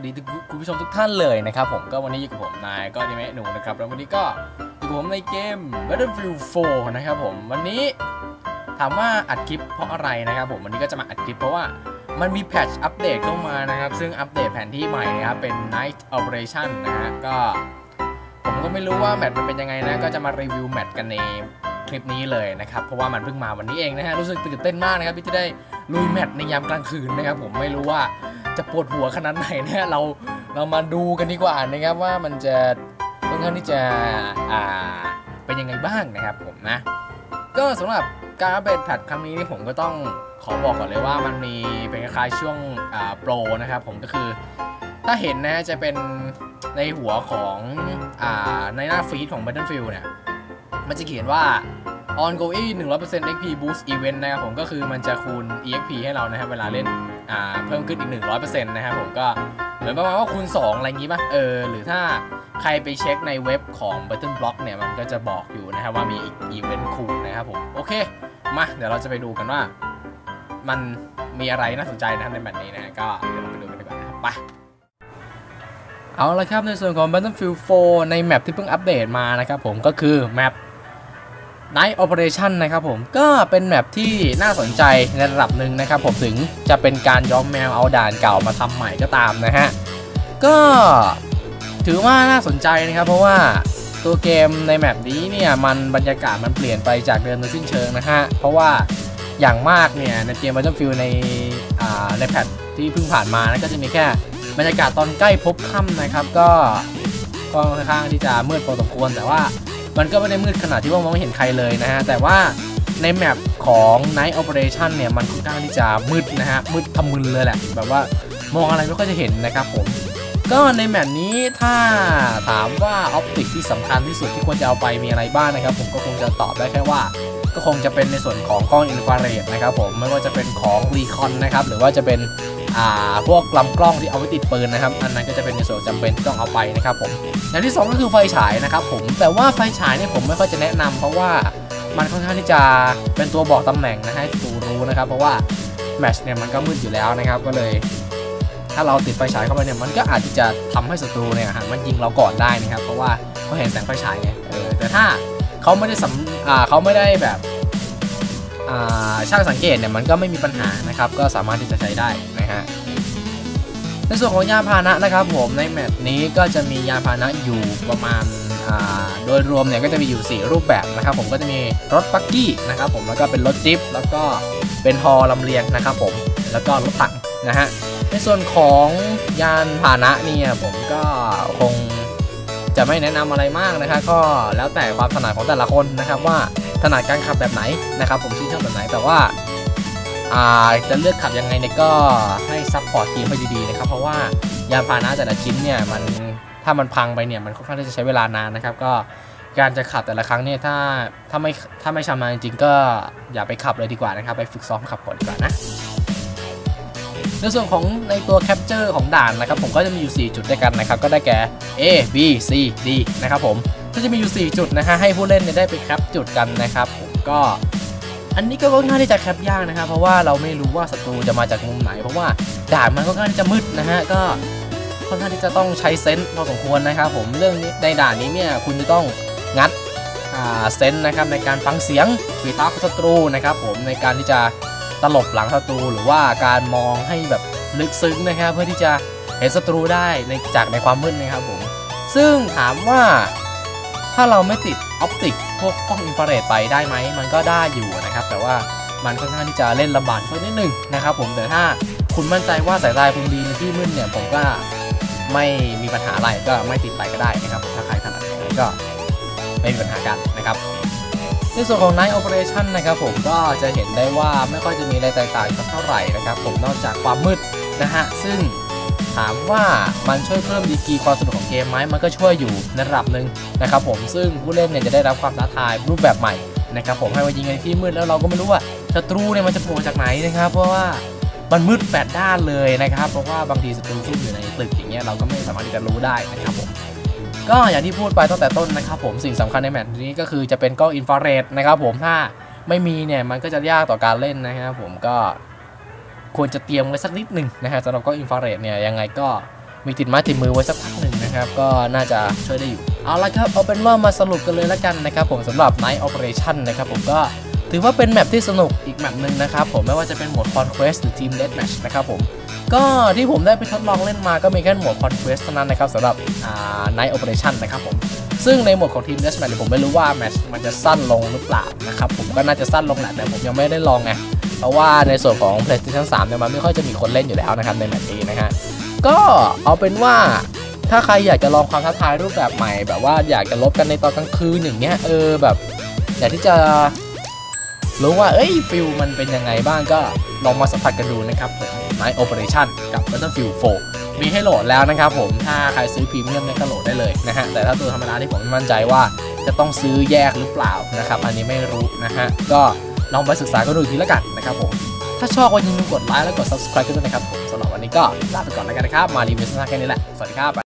วัสดีคุณผู้ชมทุกท่านเลยนะครับผมก็วันนี้อยู่กับผมนายก็ดิเมะหนูนะครับแล้ววันนี้ก็อยู่กับผมในเกม Battlefield 4 นะครับผมวันนี้ถามว่าอัดคลิปเพราะอะไรนะครับผมวันนี้ก็จะมาอัดคลิปเพราะว่ามันมีแพทช์อัปเดตเข้ามานะครับ ซึ่งอัปเดตแผนที่ใหม่นะครับเป็น Night Operation นะฮะก็ ผมก็ไม่รู้ว่าแมตช์มันเป็นยังไงนะ ก็จะมารีวิวแมตช์กันในคลิปนี้เลยนะครับ เพราะว่ามันเพิ่งมาวันนี้เองนะฮะรู้สึกตื่นเต้นมากนะครับที่จะได้ลุยแมตช์ในยามกลางคืนนะครับผมไม่รู้ว่า จะปวดหัวขนาดไหนเนี่ยเราเรามาดูกันดีกว่านะครับว่ามันจะค่อนข้างที่จะอ่าเป็นยังไงบ้างนะครับผมนะ ก็สำหรับการอัปเดตแพทครั้งนี้นี่ผมก็ต้องขอบอกก่อนเลยว่ามันมีเป็นคล้ายช่วงอ่าโปรนะครับผมก็คือถ้าเห็นนะจะเป็นในหัวของอ่าในหน้าฟีดของ Battlefield เนี่ยมันจะเขียนว่า ongoing 100% XP boost event นะครับผมก็คือมันจะคูณ EXP ให้เรานะครับเวลาเล่น อ่าเพิ่มขึ้นอีก 100%นะครับผมก็เหมือนประมาณว่าคูณ 2 อะไรอย่างงี้ป่ะเออหรือถ้าใครไปเช็คในเว็บของ Battle Block เนี่ย มันก็จะบอกอยู่นะครับว่ามีอีกอีเวนต์คูณนะครับผม โอเค มาเดี๋ยวเราจะไปดูกันว่า มันมีอะไรน่าสนใจนะในแมตช์นี้นะก็เดี๋ยวเราไปดูกันดีกว่านะครับไปเอาละครับในส่วนของ Battlefield 4 ในแมปที่เพิ่งอัปเดตมานะครับผมก็คือแมป Night Operation นะครับผมก็เป็นแมปที่น่าสนใจในระดับหนึ่งนะครับผมถึงจะเป็นการย้อมแมวเอาด่านเก่ามาทำใหม่ก็ตามนะฮะ ก็ถือว่าน่าสนใจนะครับ เพราะว่าตัวเกมในแมปนี้เนี่ยมันบรรยากาศมันเปลี่ยนไปจากเดิมโดยสิ้นเชิงนะฮะ เพราะว่าอย่างมากเนี่ยในเกม Battlefield ในอ่าในแพทที่เพิ่งผ่านมานะก็จะมีแค่บรรยากาศตอนใกล้พบค่ำนะครับ ก็ค่อนข้างที่จะมืดพอสมควรแต่ว่า มันก็ไม่ได้มืดขนาดที่ว่ามองไม่เห็นใครเลยนะฮะแต่ว่าในแมปของ Night Operation เนี่ยมันค่อนข้างที่จะมืดนะฮะมืดทะมึนเลยแหละ แบบว่ามองอะไรไม่ค่อยจะเห็นนะครับผม ก็ในแมปนี้ถ้าถามว่าออปติกที่สำคัญที่สุดที่ควรจะเอาไปมีอะไรบ้างนะครับ ผมก็คงจะตอบได้แค่ว่า ก็คงจะเป็นในส่วนของกล้องอินฟราเรดนะครับผมไม่ว่าจะเป็นของรีคอนนะครับหรือว่าจะเป็น อ่าพวกลำกล้องที่เอาไว้ติดปืนนะครับ อันนั้นก็จะเป็นในส่วนจำเป็นที่ต้องเอาไปนะครับผมอย่างที่ 2 ก็คือไฟฉายนะครับผมแต่ว่าไฟฉายเนี่ยผมไม่ค่อยจะแนะนำเพราะว่ามันค่อนข้างที่จะเป็นตัวบอกตำแหน่งนะให้ศัตรูรู้นะครับ เพราะว่าแมชเนี่ยมันก็มืดอยู่แล้วนะครับ ก็เลย ถ้าเราติดไฟฉายเข้าไปเนี่ยมันก็อาจจะทำให้ศัตรูเนี่ยหันมายิงเราก่อนได้นะครับ เพราะว่าเขาเห็นแสงไฟฉายไงเออแต่ถ้าเขาไม่ได้สำอ่าเขาไม่ได้แบบช่างสังเกตเนี่ยมันก็ไม่มีปัญหานะครับ ก็สามารถที่จะใช้ได้นะ ฮะในส่วนของยานพาหนะนะครับผมในแมปนี้ก็จะมียานพาหนะอยู่ประมาณาโดยรวมเนี่ยก็จะมีอยู่ 4 รูปแบบนะครับผมก็จะมีรถปักกี้นะครับผมแล้วก็เป็นรถจิ๊บแล้วก็เป็นฮอลำเลียงนะครับผมแล้วก็รถถังนะฮะในส่วนของยานพาหนะเนี่ยผมก็คงจะไม่แนะนำอะไรมากนะครับก็แล้วแต่ความถนัดของแต่ละคนนะครับว่าถนัดการขับแบบไหนนะครับผมชื่นชอบแบบไหนแต่ว่า จะเลือกขับยังไงเนี่ยก็ให้ซัพพอร์ตทีมให้ดีๆนะครับ เพราะว่ายานพาหนะแต่ละชิ้นเนี่ยมันถ้ามันพังไปเนี่ยมันค่อนข้างที่จะใช้เวลานานนะครับ ก็การจะขับแต่ละครั้งเนี่ยถ้าถ้าไม่ถ้าไม่ชำนาญจริงก็อย่าไปขับเลยดีกว่านะครับ ไปฝึกซ้อมขับก่อนดีกว่านะในส่วนของในตัวแคปเจอร์ของด่านนะครับผมก็จะมีอยู่ 4 จุดด้วยกันนะครับ ก็ได้แก่ A B C D นะครับผมก็จะมีอยู่ 4 จุดนะฮะให้ผู้เล่นได้ไปแคปจุดกันนะครับผมก็ อันนี้ก็ค่อนข้างที่จะแคปยากนะครับ เพราะว่าเราไม่รู้ว่าศัตรูจะมาจากมุมไหน เพราะว่าด่านมันค่อนข้างที่จะมืดนะฮะก็ค่อนข้างที่จะต้องใช้เซนส์พอสมควรนะครับ ผมเรื่องนี้ในด่านนี้เนี่ยคุณจะต้องงัดเซนส์นะครับในการฟังเสียงฝีเท้าของศัตรูนะครับ ผมในการที่จะตลบหลังศัตรูหรือว่าการมองให้แบบลึกซึ้งนะครับ เพื่อที่จะเห็นศัตรูได้ในจากในความมืดนะครับผมซึ่งถามว่า ถ้าเราไม่ติดออปติกพวกกล้องอินฟราเรดไปได้ไหม มันก็ได้อยู่นะครับ แต่ว่ามันค่อนข้างที่จะเล่นลำบากสักนิดหนึ่งนะครับผมแต่ถ้าคุณมั่นใจว่าสายตาคุณดีในที่มืดเนี่ยผมก็ไม่มีปัญหาอะไรก็ไม่ติดไปก็ได้นะครับ ถ้าใครถนัดนี้ก็ไม่มีปัญหากันนะครับ ในส่วนของ Night Operation นะครับผมก็จะเห็นได้ว่าไม่ค่อยจะมีอะไรแตกต่างกันเท่าไหร่นะครับ ผมนอกจากความมืดนะฮะซึ่ง ถามว่ามันช่วยเพิ่มดีกรีความสนุกของเกมไหมมันก็ช่วยอยู่ในระดับหนึ่งนะครับผมซึ่งผู้เล่นเนี่ยจะได้รับความท้าทายรูปแบบใหม่นะครับผมให้มายิงในที่มืดแล้วเราก็ไม่รู้ว่าศัตรูเนี่ยมันจะโผล่จากไหนนะครับ เพราะว่ามันมืดแปดด้านเลยนะครับ เพราะว่าบางทีศัตรูซุ่มอยู่ในตึกอย่างเงี้ยเราก็ไม่สามารถที่จะรู้ได้นะครับผมก็อย่างที่พูดไปตั้งแต่ต้นนะครับผมสิ่งสำคัญในแมตช์นี้ก็คือจะเป็นกล้องอินฟราเรดนะครับผมถ้าไม่มีเนี่ยมันก็จะยากต่อการเล่นนะครับผมก็ ควรจะเตรียมไว้สักนิดหนึ่งนะฮะสำหรับกล้องอินฟราเรดเนี่ยยังไงก็มีติดไม้ติดมือไว้สักพักหนึ่งนะครับ ก็น่าจะช่วยได้อยู่ เอาละครับเอาเป็นว่ามาสรุปกันเลยแล้วกันนะครับผมสำหรับ Night Operation นะครับผมก็ถือว่าเป็นแมปที่สนุกอีกแมปหนึ่งนะครับผมไม่ว่าจะเป็นโหมด Conquest หรือ Team Deathmatch นะครับผมก็ที่ผมได้ไปทดลองเล่นมาก็มีแค่โหมด Conquest เท่านั้นนะครับสำหรับอ่า Night Operation นะครับผมซึ่งในโหมดของ Team Deathmatch ผมไม่รู้ว่าแมชมันจะสั้นลงหรือเปล่านะครับผมก็น่าจะสั้นลงแหละแต่ผมยังไม่ได้ลองไง เพราะว่าในส่วนของ PlayStation 3เนี่ยมันไม่ค่อยจะมีคนเล่นอยู่แล้วนะครับในแมตช์นี้นะฮะก็เอาเป็นว่าถ้าใครอยากจะลองความท้าทายรูปแบบใหม่ แบบว่าอยากจะลบกันในตอนกลางคืนอย่างเงี้ยเออแบบอยากที่จะรู้ว่าเอ้ยฟิลมันเป็นยังไงบ้างก็ลองมาสัมผัสกันดูนะครับผม Night Operation กับ Battlefield 4 มีให้โหลดแล้วนะครับผมถ้าใครซื้อพรีเมียมเนี่ยก็โหลดได้เลยนะฮะ แต่ถ้าตัวธรรมดาที่ผมไม่มั่นใจว่าจะต้องซื้อแยกหรือเปล่านะครับ อันนี้ไม่รู้นะฮะ ก็ ลองไปศึกษากันดูอีกทีแล้วกันนะครับผม ถ้าชอบก็อย่าลืมกดไลค์และกด subscribe กันด้วยนะครับผมสำหรับวันนี้ก็ลาไปก่อนแล้วกันนะครับ มารีวิวสั้นๆแค่นี้แหละ สวัสดีครับ